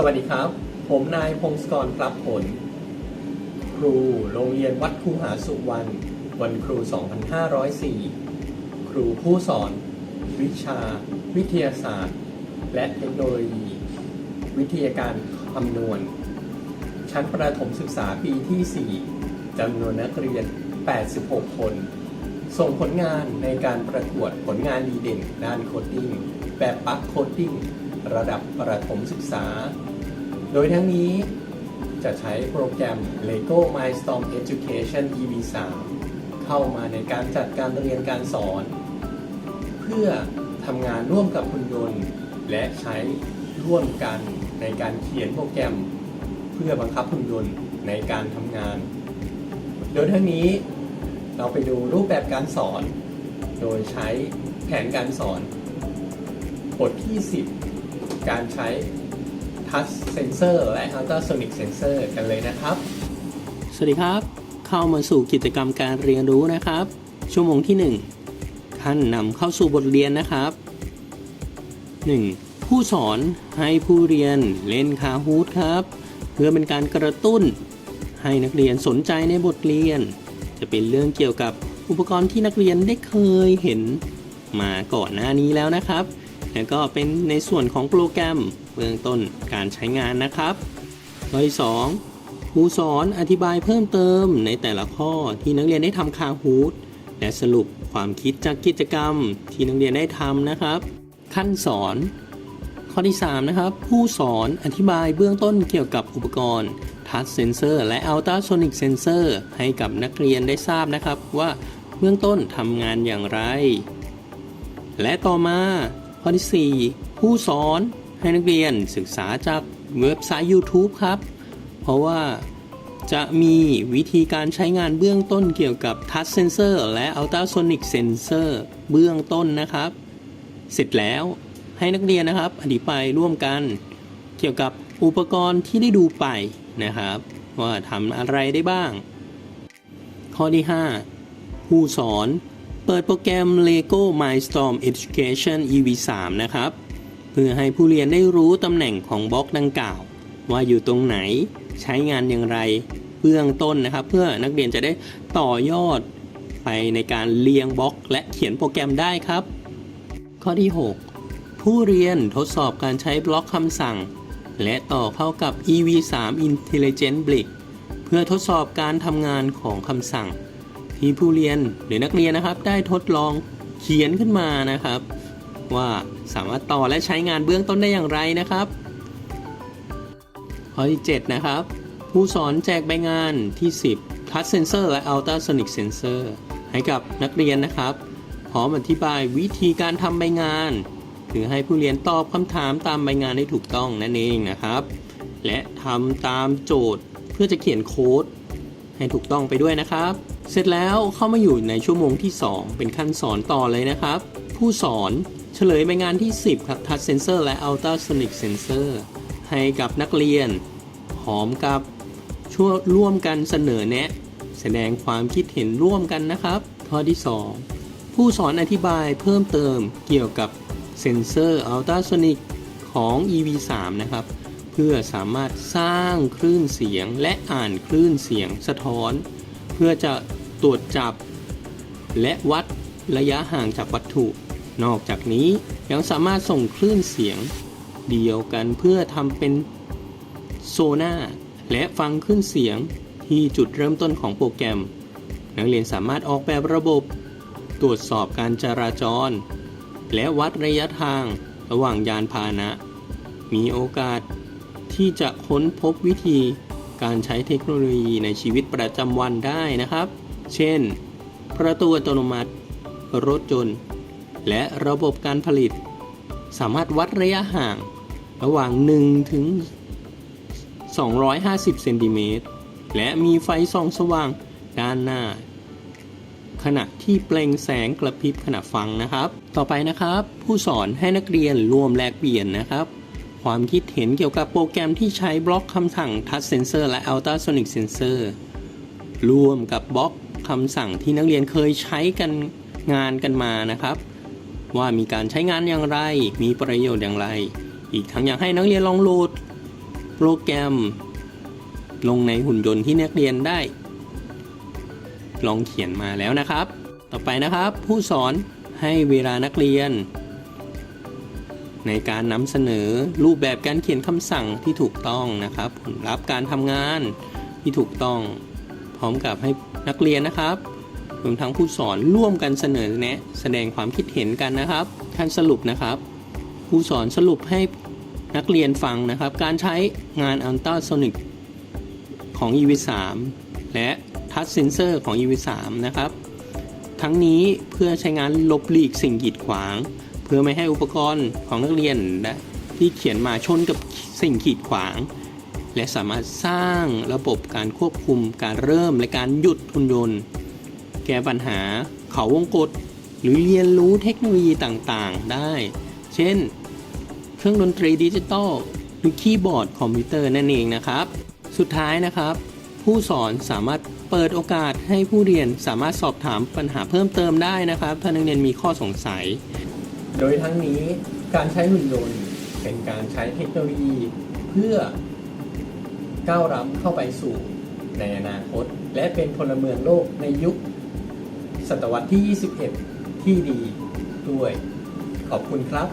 สวัสดีครับ ผมนายพงศกรพลับผล ครูโรงเรียนวัดคูหาสุวรรณวันครู 2504 ครูผู้สอน วิชา วิทยาศาสตร์ และเทคโนโลยี วิทยาการคำนวณ ชั้นประถมศึกษาปีที่ 4จำนวนนักเรียน 86 คน ส่งผลงานในการประกวดผลงานดีเด่นด้านโคดดิ้งแบบปักโคดดิ้ง ระดับประถมศึกษา โดยทั้งนี้จะใช้โปรแกรม LEGO Mindstorm Education EV3 เข้ามาในการจัดการเรียนการสอน เพื่อทำงานร่วมกับหุ่นยนต์ และใช้ร่วมกันในการเขียนโปรแกรม เพื่อบังคับหุ่นยนต์ในการทำงาน โดยทั้งนี้เราไปดูรูปแบบการสอน โดยใช้แผนการสอน บทที่ 10 การใช้ Touch Sensor และ Ultrasonic Sensor กันเลยนะครับ สวัสดีครับ เข้ามาสู่กิจกรรมการเรียนรู้นะครับ ชั่วโมงที่ 1 ท่านนำเข้าสู่บทเรียนนะครับ 1. ผู้สอนให้ผู้เรียนเล่นคาฮูดครับ เพื่อเป็นการกระตุ้น ให้นักเรียนสนใจในบทเรียน จะเป็นเรื่องเกี่ยวกับอุปกรณ์ที่นักเรียนได้เคยเห็นมาก่อนหน้านี้แล้วนะครับ แล้วก็เป็นในส่วนของโปรแกรมเบื้องต้นการใช้งานนะครับข้อที่สองครูสอนอธิบายเพิ่มเติมในแต่ละข้อที่นักเรียนได้ทำคาฮูดและสรุปความคิดจากกิจกรรมที่นักเรียนได้ทำนะครับ ขั้นสอน ข้อที่ 3 นะครับ ผู้สอนอธิบายเบื้องต้นเกี่ยวกับอุปกรณ์ Touch Sensor และ Ultrasonic Sensor ให้กับนักเรียนได้ทราบนะครับว่าเบื้องต้นทำงานอย่างไร และต่อมา ข้อที่ 4 ผู้สอนให้นักเรียนศึกษาจากเว็บไซต์ YouTube ครับ เพราะว่าจะมีวิธีการใช้งานเบื้องต้นเกี่ยวกับ Touch Sensor และ Ultrasonic Sensor เบื้องต้นนะครับ เสร็จแล้วให้นักเรียนนะครับ อธิบายร่วมกันเกี่ยวกับอุปกรณ์ที่ได้ดูไปนะครับ ว่าทำอะไรได้บ้าง ข้อที่ 5 ผู้สอน เปิดโปรแกรม LEGO Mindstorm Education EV3 นะครับ เพื่อให้ผู้เรียนได้รู้ตำแหน่งของบล็อกดังกล่าว ว่าอยู่ตรงไหนใช้งานอย่างไรเบื้องต้นนะครับ เพื่อนักเรียนจะได้ต่อยอดไปในการเรียงบล็อก และเขียนโปรแกรมได้ครับ ข้อที่ 6 ผู้เรียนทดสอบการใช้บล็อกคำสั่ง และต่อเข้ากับ EV3 Intelligent Brick เพื่อทดสอบการทำงานของคำสั่ง ที่ผู้เรียนหรือนักเรียนนะครับ ได้ทดลองเขียนขึ้นมานะครับ ว่าสามารถต่อและใช้งานเบื้องต้นได้อย่างไรนะครับ ข้อที่ 7 นะครับ ผู้สอนแจกใบงานที่ 10 Touch Sensor และ Ultrasonic Sensor ให้กับนักเรียนนะครับ พร้อมอธิบายวิธีการทำใบงาน หรือให้ผู้เรียนตอบคำถามตามใบงานได้ถูกต้องนั่นเองนะครับ และทำตามโจทย์เพื่อจะเขียนโค้ดให้ถูกต้องไปด้วยนะครับ เสร็จแล้วเข้ามาอยู่ในชั่วโมงที่ 2 เป็นขั้นสอนต่อเลยนะครับ ผู้สอนเฉลยใบงานที่ 10 ครับ Touch Sensor และ Ultrasonic Sensor ให้กับนักเรียนพร้อมกับช่วยร่วมกันเสนอแนะ แสดงความคิดเห็นร่วมกันนะครับข้อที่ 2 ผู้สอนอธิบายเพิ่มเติมเกี่ยวกับเซนเซอร์ Ultrasonic ของ EV3 นะครับ เพื่อสามารถสร้างคลื่นเสียงและอ่านคลื่นเสียงสะท้อน เพื่อจะ ตรวจจับ และวัดระยะห่างจากวัตถุ นอกจากนี้ยังสามารถส่งคลื่นเสียง เดียวกันเพื่อทำเป็นโซน่าและฟังคลื่นเสียงที่จุดเริ่มต้นของโปรแกรม นักเรียนสามารถออกแบบระบบ ตรวจสอบการจราจร และวัดระยะทางระหว่างยานพาหนะ มีโอกาสที่จะค้นพบวิธีการใช้เทคโนโลยีในชีวิตประจำวันได้นะครับ เช่น ประตูอัตโนมัติ รถยนต์ และระบบการผลิต สามารถวัดระยะห่าง ระหว่าง 1 ถึง 250 เซนติเมตร และมีไฟส่องสว่างด้านหน้า ขณะที่เปล่งแสงกระพริบขณะฟังนะครับ ต่อไปนะครับ ผู้สอนให้นักเรียนร่วมแลกเปลี่ยนนะครับความคิดเห็นเกี่ยวกับโปรแกรมที่ใช้บล็อกคำสั่ง Touch Sensor และ Ultrasonic Sensor ร่วมกับบล็อก คำสั่งที่นักเรียนเคยใช้กันงานกันมานะครับ ว่ามีการใช้งานอย่างไร มีประโยชน์อย่างไร อีกทั้งอยากให้นักเรียนลองโหลดโปรแกรม ลงในหุ่นยนต์ที่นักเรียนได้ ลองเขียนมาแล้วนะครับ ต่อไปนะครับ ผู้สอนให้เวลานักเรียน ในการนำเสนอรูปแบบการเขียนคำสั่งที่ถูกต้องนะครับ ผลลัพธ์การทำงานที่ถูกต้อง พร้อมกับให้นักเรียนนะครับรวมทั้งผู้สอนร่วมกันเสนอแนะแสดงความคิดเห็นกันนะครับท่านสรุปนะครับ ผู้สอนสรุปให้นักเรียนฟังนะครับ การใช้งานอัลตราโซนิกของ EV3 และทัชเซนเซอร์ของ EV3 นะครับ ทั้งนี้เพื่อใช้งานลบหลีกสิ่งกีดขวาง เพื่อไม่ให้อุปกรณ์ของนักเรียนและที่เขียนมาชนกับสิ่งขีดขวาง และสามารถสร้างระบบการควบคุมการเริ่มและการหยุดหุ่นยนต์ แก้ปัญหาเขาวงกฏหรือเรียนรู้เทคโนโลยีต่างๆ ได้ เช่น เครื่องดนตรีดิจิตอลหรือคีย์บอร์ดคอมพิวเตอร์นั่นเองนะครับ สุดท้ายนะครับ ผู้สอนสามารถเปิดโอกาสให้ผู้เรียนสามารถสอบถามปัญหาเพิ่มเติมได้นะครับ ถ้านักเรียนมีข้อสงสัย โดยทั้งนี้การใช้หุ่นยนต์เป็นการใช้เทคโนโลยี เพื่อ ก้าวล้ำเข้าไปสู่ในอนาคต และเป็นพลเมืองโลกในยุคศตวรรษที่ 21 ที่ดีด้วย ขอบคุณครับ